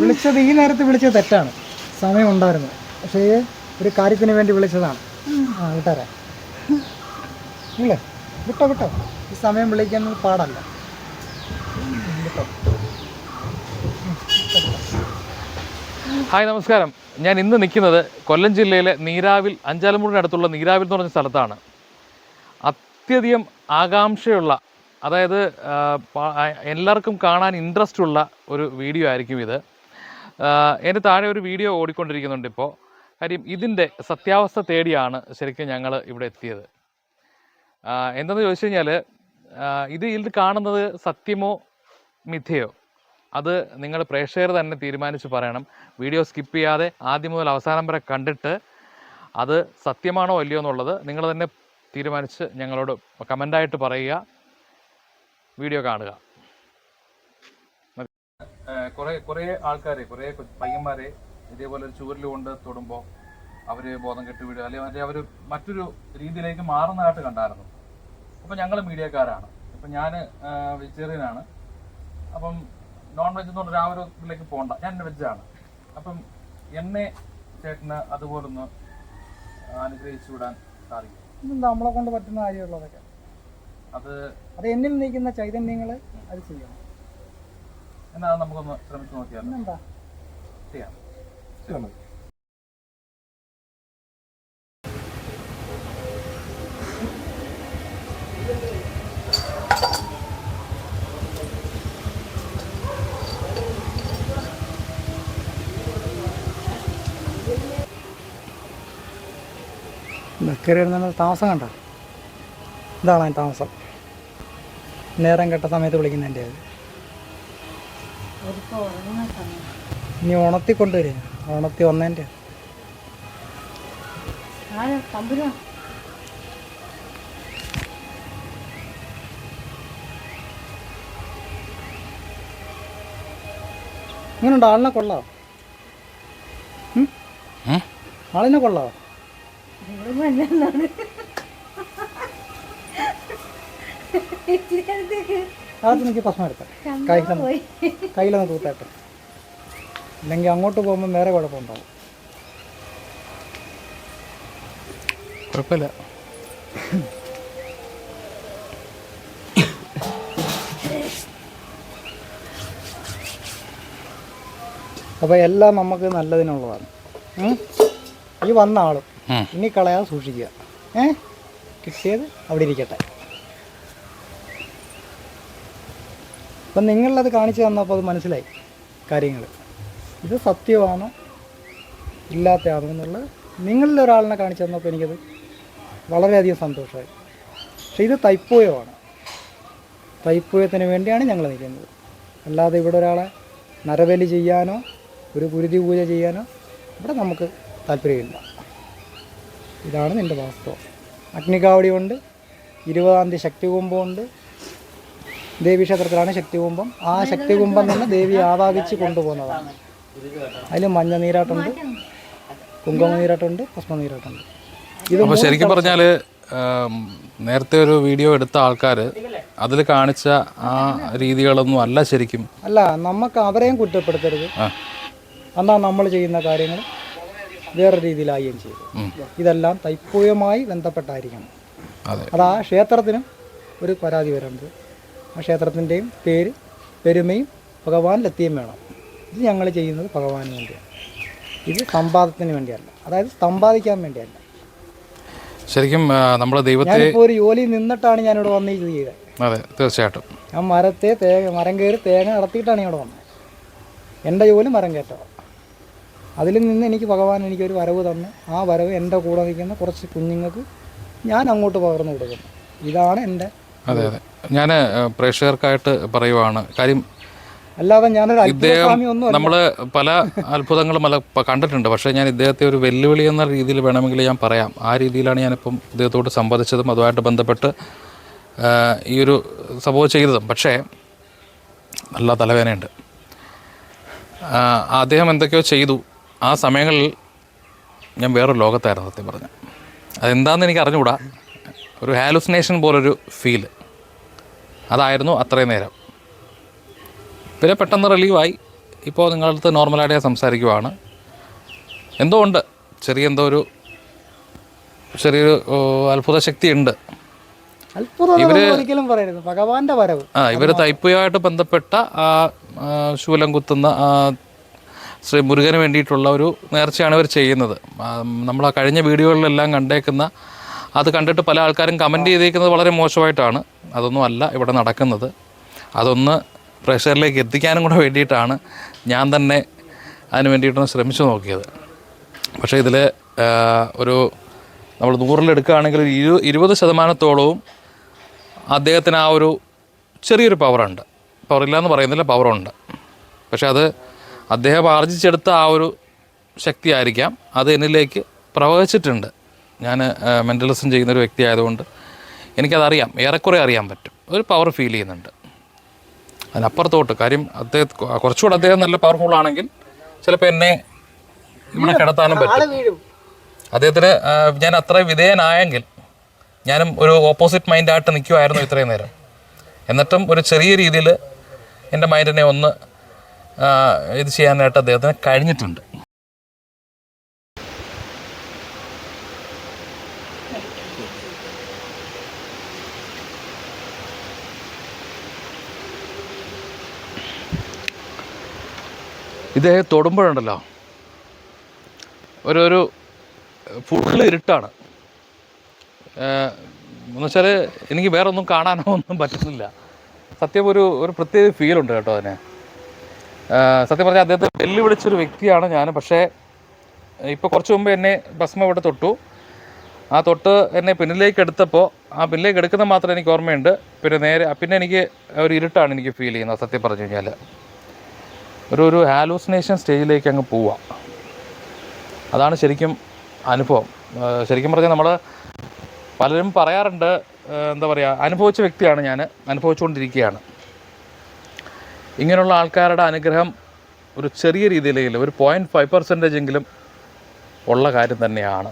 വിളിച്ചത് ഈ നേരത്ത് വിളിച്ചത് തെറ്റാണ്. സമയം ഉണ്ടായിരുന്നു പക്ഷേ ഒരു കാര്യത്തിന് വേണ്ടി വിളിച്ചതാണ്. ആ വിട്ടാരാ. ഇല്ലേ? വിട്ടോ വിട്ടോ. ഈ സമയം വിളിക്കാൻ പാടല്ല. ഹായ് നമസ്കാരം. ഞാൻ ഇന്ന് നിൽക്കുന്നത് കൊല്ലം ജില്ലയിലെ നീരാവിൽ അഞ്ചാലമൂടിന് അടുത്തുള്ള നീരാവിൽ എന്ന് പറഞ്ഞ സ്ഥലത്താണ്. അത്യധികം ആകാംക്ഷയുള്ള അതായത് എല്ലാവർക്കും കാണാൻ ഇൻട്രസ്റ്റ് ഉള്ള ഒരു വീഡിയോ ആയിരിക്കും ഇത്. എന്റെ താഴെ ഒരു വീഡിയോ ഓടിക്കൊണ്ടിരിക്കുന്നുണ്ട് ഇപ്പോൾ കാര്യം ഇതിന്റെ സത്യാവസ്ഥ തേടിയാണ് ശരിക്കും ഞങ്ങൾ ഇവിടെ എത്തിയത്. എന്തെന്ന് ചോദിച്ചു കഴിഞ്ഞാൽ ഇത് ഇതിൽ കാണുന്നത് സത്യമോ മിഥ്യയോ? അത് നിങ്ങൾ പ്രേക്ഷകർ തന്നെ തീരുമാനിച്ച് പറയണം. വീഡിയോ സ്കിപ്പ് ചെയ്യാതെ ആദ്യം മുതൽ അവസാനം വരെ കണ്ടിട്ട് അത് സത്യമാണോ അല്ലയോ എന്നുള്ളത് നിങ്ങൾ തന്നെ തീരുമാനിച്ച് ഞങ്ങളോട് കമന്റായിട്ട് പറയുക. വീഡിയോ കാണുക. കുറേ കുറേ ആൾക്കാരെ കുറേ പയ്യന്മാരെ ഇതേപോലെ ഒരു ചുവരിൽ കൊണ്ട് തൊടുമ്പോൾ അവർ ബോധം കെട്ടി വീഴുക അല്ലെങ്കിൽ മറ്റേ അവർ മറ്റൊരു രീതിയിലേക്ക് മാറുന്നതായിട്ട് കണ്ടായിരുന്നു. അപ്പം ഞങ്ങൾ മീഡിയക്കാരാണ്. ഇപ്പം ഞാൻ വെജിറ്റേറിയനാണ്. അപ്പം നോൺ വെജ് എന്ന് പറഞ്ഞാൽ ആ ഒരു ഇതിലേക്ക് പോകണ്ട ഞാൻ വെജാണ് അപ്പം എന്നെ ചേട്ടന് അതുപോലൊന്ന് അനുഗ്രഹിച്ചു വിടാൻ സാധിക്കും. നമ്മളെ കൊണ്ട് പറ്റുന്ന കാര്യമുള്ളതൊക്കെ അത് അത് എന്നിൽ നീക്കുന്ന ചൈതന്യങ്ങൾ അത് ചെയ്യണം. എന്നാ നമുക്കൊന്ന് ശ്രമിച്ചു നോക്കിയാൽ എന്താ ചെയ്യാം. കയറി വരുന്ന താമസം കണ്ട? ഇതാണ് അതിന്റെ താമസം. നേരം കെട്ട സമയത്ത് വിളിക്കുന്നതിന്റെ അത്. ഇനി ഉണത്തി കൊണ്ടുവരിക. ഉണത്തി വന്നതിന്റെ ഇങ്ങനെയുണ്ട് ആളിനെ കൊള്ളാം? ആളിനെ കൊള്ളാം? അകത്ത് എനിക്ക് പ്രശ്നം എടുക്കാം കയ്യിലൊന്ന് കയ്യിലൊന്ന് തൂത്താട്ടെ അല്ലെങ്കിൽ അങ്ങോട്ട് പോകുമ്പോൾ വേറെ കുഴപ്പമുണ്ടാവും കുഴപ്പമില്ല. അപ്പോൾ എല്ലാം നമുക്ക് നല്ലതിനുള്ളതാണ്. ഈ വന്ന ആളും. ഇനി കളയാതെ സൂക്ഷിക്കുക. ഏ? കിട്ടിയത് അവിടെ ഇരിക്കട്ടെ. അപ്പം നിങ്ങളത് കാണിച്ചു തന്നപ്പോൾ അത് മനസ്സിലായി കാര്യങ്ങൾ. ഇത് സത്യമാണോ? ഇല്ലാത്തയാണോ എന്നുള്ളത് നിങ്ങളിൽ ഒരാളിനെ കാണിച്ചു തന്നപ്പോൾ എനിക്കത് വളരെയധികം സന്തോഷമായി. പക്ഷേ ഇത് തൈപ്പൂയമാണ്. തൈപ്പൂയത്തിന് വേണ്ടിയാണ് ഞങ്ങൾ നിൽക്കുന്നത്. അല്ലാതെ ഇവിടെ ഒരാളെ നരബലി ചെയ്യാനോ ഒരു കുരുതി പൂജ ചെയ്യാനോ ഇവിടെ നമുക്ക് താല്പര്യമില്ല. ഇതാണ് നിന്റെ വാസ്തവം. അഗ്നികാവടിയുണ്ട് ഇരുപതാം തീയതി ശക്തികുംഭമുണ്ട് ദേവീക്ഷേത്രത്തിലാണ് ശക്തികുംഭം. ആ ശക്തികുംഭം തന്നെ ദേവി ആവാഹിച്ച് കൊണ്ടുപോകുന്നതാണ്. അതിൽ മഞ്ഞ നീരാട്ടുണ്ട് കുങ്കുമ നീരാട്ടുണ്ട് ഭസ്മ നീരാട്ടുണ്ട്. ഇത് ശരിക്കും പറഞ്ഞാൽ നേരത്തെ ഒരു വീഡിയോ എടുത്ത ആൾക്കാർ അതിൽ കാണിച്ച ആ രീതികളൊന്നും അല്ല ശരിക്കും. അല്ല നമുക്ക് അവരെയും കുറ്റപ്പെടുത്തരുത്. എന്നാ നമ്മൾ ചെയ്യുന്ന കാര്യങ്ങൾ വേറെ രീതിയിലാവുകയും ചെയ്തു. ഇതെല്ലാം തൈപ്പൂയമായി ബന്ധപ്പെട്ടായിരിക്കണം. അതാ ക്ഷേത്രത്തിനും ഒരു പരാതി വരേണ്ടത്. ആ ക്ഷേത്രത്തിന്റെയും പേര് പെരുമയും ഭഗവാൻ ലത്തിയും വേണം. ഇത് ഞങ്ങൾ ചെയ്യുന്നത് ഭഗവാന് വേണ്ടിയാണ്. ഇത് സമ്പാദത്തിന് വേണ്ടിയല്ല. അതായത് സമ്പാദിക്കാൻ വേണ്ടിയല്ല. ശരിക്കും നമ്മുടെ ദൈവത്തെ ഒരു ജോലി നിന്നിട്ടാണ് ഞാനിവിടെ വന്ന് ഇത് ചെയ്തത് അതെ തീർച്ചയായിട്ടും. ഞാൻ മരത്തെ തേങ്ങ മരം കയറി തേങ്ങ നടത്തിയിട്ടാണ് ഇവിടെ വന്നത്. എന്റെ ജോലി മരം കയറ്റോ അതിൽ നിന്ന് എനിക്ക് ഭഗവാൻ എനിക്കൊരു വരവ് തന്നു ആ വരവ് എന്റെ കൂടെ നിൽക്കുന്ന കുറച്ച് കുഞ്ഞുങ്ങൾക്ക് ഞാൻ അങ്ങോട്ട് പകർന്നു കൊടുക്കുന്നു. ഇതാണ് എന്റെ അതെ അതെ. ഞാൻ പ്രേക്ഷകർക്കായിട്ട് പറയുവാണ്. കാര്യം അല്ലാതെ ഞാനൊരു ഇദ്ദേഹം നമ്മൾ പല അത്ഭുതങ്ങളും അല്ല കണ്ടിട്ടുണ്ട്. പക്ഷേ ഞാൻ ഇദ്ദേഹത്തെ ഒരു വെല്ലുവിളി എന്ന രീതിയിൽ വേണമെങ്കിൽ ഞാൻ പറയാം. ആ രീതിയിലാണ് ഞാനിപ്പം ഇദ്ദേഹത്തോട് സംവദിച്ചതും അതുമായിട്ട് ബന്ധപ്പെട്ട് ഈ ഒരു സംഭവം ചെയ്തതും. പക്ഷേ നല്ല തലവേദനയുണ്ട്. അദ്ദേഹം എന്തൊക്കെയോ ചെയ്തു. ആ സമയങ്ങളിൽ ഞാൻ വേറൊരു ലോകത്തായിരുന്നു സത്യം പറഞ്ഞു. അതെന്താണെന്ന് എനിക്ക് അറിഞ്ഞുകൂടാ ഒരു ഹാലുസിനേഷൻ പോലൊരു ഫീൽ. അതായിരുന്നു അത്രയും നേരം. പിന്നെ പെട്ടെന്ന് റിലീവായി ഇപ്പോൾ നിങ്ങളുടെ അടുത്ത് നോർമലായിട്ട് ഞാൻ സംസാരിക്കുവാണ്. എന്തോ ഉണ്ട് ചെറിയ എന്തോ ഒരു ചെറിയൊരു അത്ഭുത ശക്തി ഉണ്ട് ഒരിക്കലും പറയരുത്. ഭഗവാന്റെ വരവ്. ആ ഇവർ തൈപ്പുമായിട്ട് ബന്ധപ്പെട്ട ആ ആ, ശൂലം കുത്തുന്ന ആ, ശ്രീ മുരുകന് വേണ്ടിയിട്ടുള്ള ഒരു നേർച്ചയാണ് ഇവർ ചെയ്യുന്നത്. നമ്മൾ ആ കഴിഞ്ഞ വീഡിയോകളിലെല്ലാം കണ്ടേക്കുന്ന അത് കണ്ടിട്ട് പല ആൾക്കാരും കമന്റ് ചെയ്തേക്കുന്നത് വളരെ മോശമായിട്ടാണ്. അതൊന്നും അല്ല ഇവിടെ നടക്കുന്നത്. അതൊന്ന് പ്രേക്ഷകരിലേക്ക് എത്തിക്കാനും കൂടെ വേണ്ടിയിട്ടാണ് ഞാൻ തന്നെ അതിന് വേണ്ടിയിട്ടൊന്ന് ശ്രമിച്ചു നോക്കിയത്. പക്ഷേ ഇതിൽ ഒരു നമ്മൾ നൂറിലെടുക്കുകയാണെങ്കിൽ ഇരു ഇരുപത് ശതമാനത്തോളവും അദ്ദേഹത്തിന് ആ ഒരു ചെറിയൊരു പവറുണ്ട്. പവറില്ല എന്ന് പറയുന്നില്ല പവറുണ്ട്. പക്ഷെ അത് അദ്ദേഹം ആർജിച്ചെടുത്ത ആ ഒരു ശക്തി ആയിരിക്കാം അത് എന്നിലേക്ക് പ്രവഹിച്ചിട്ടുണ്ട്. ഞാൻ മെന്റലിസം ചെയ്യുന്നൊരു വ്യക്തി ആയതുകൊണ്ട് എനിക്കതറിയാം. ഏറെക്കുറെ അറിയാൻ പറ്റും. ഒരു പവർ ഫീൽ ചെയ്യുന്നുണ്ട്. അതിനപ്പുറത്തോട്ട് കാര്യം അദ്ദേഹം കുറച്ചുകൂടെ അദ്ദേഹം നല്ല പവർഫുൾ ആണെങ്കിൽ ചിലപ്പോൾ എന്നെ ഇവിടെ കിടത്താനും പറ്റും. അദ്ദേഹത്തിന് ഞാൻ അത്ര വിധേയനായെങ്കിൽ ഞാനും ഒരു ഓപ്പോസിറ്റ് മൈൻഡായിട്ട് നിൽക്കുമായിരുന്നു ഇത്രയും നേരം. എന്നിട്ടും ഒരു ചെറിയ രീതിയിൽ എന്റെ മൈൻഡിനെ ഒന്ന് ഇത് ചെയ്യാനായിട്ട് അദ്ദേഹത്തിന് കഴിഞ്ഞിട്ടുണ്ട്. ഇത് തൊടുമ്പോഴുണ്ടല്ലോ. ഒരു ഫുള്ള് ഇരുട്ടാണ്. എന്നുവെച്ചാൽ എനിക്ക് വേറെ ഒന്നും കാണാനോ ഒന്നും പറ്റുന്നില്ല. സത്യം ഒരു ഒരു പ്രത്യേക ഫീലുണ്ട് കേട്ടോ അതിന്. സത്യം പറഞ്ഞാൽ അദ്ദേഹത്തെ വെല്ലുവിളിച്ചൊരു വ്യക്തിയാണ് ഞാൻ പക്ഷേ ഇപ്പോൾ കുറച്ച് മുമ്പ് എന്നെ ഭസ്മ ഇവിടെ തൊട്ടു. ആ തൊട്ട് എന്നെ പിന്നിലേക്ക് എടുത്തപ്പോൾ ആ പിന്നിലേക്ക് എടുക്കുന്ന മാത്രമേ എനിക്ക് ഓർമ്മയുണ്ട്. പിന്നെ നേരെ പിന്നെ എനിക്ക് ഒരു ഇരുട്ടാണ് എനിക്ക് ഫീൽ ചെയ്യുന്നത് സത്യം പറഞ്ഞു കഴിഞ്ഞാൽ ഒരു ഒരു ഹാലൂസിനേഷൻ സ്റ്റേജിലേക്ക് അങ്ങ് പോവാം. അതാണ് ശരിക്കും അനുഭവം. ശരിക്കും പറഞ്ഞാൽ നമ്മൾ പലരും പറയാറുണ്ട് എന്താ പറയുക അനുഭവിച്ച വ്യക്തിയാണ് ഞാൻ അനുഭവിച്ചുകൊണ്ടിരിക്കുകയാണ്. ഇങ്ങനെയുള്ള ആൾക്കാരുടെ അനുഗ്രഹം ഒരു ചെറിയ രീതിയിലെങ്കിലും ഒരു പോയിന്റ് ഫൈവ് പെർസെന്റേജ് എങ്കിലും ഉള്ള കാര്യം തന്നെയാണ്.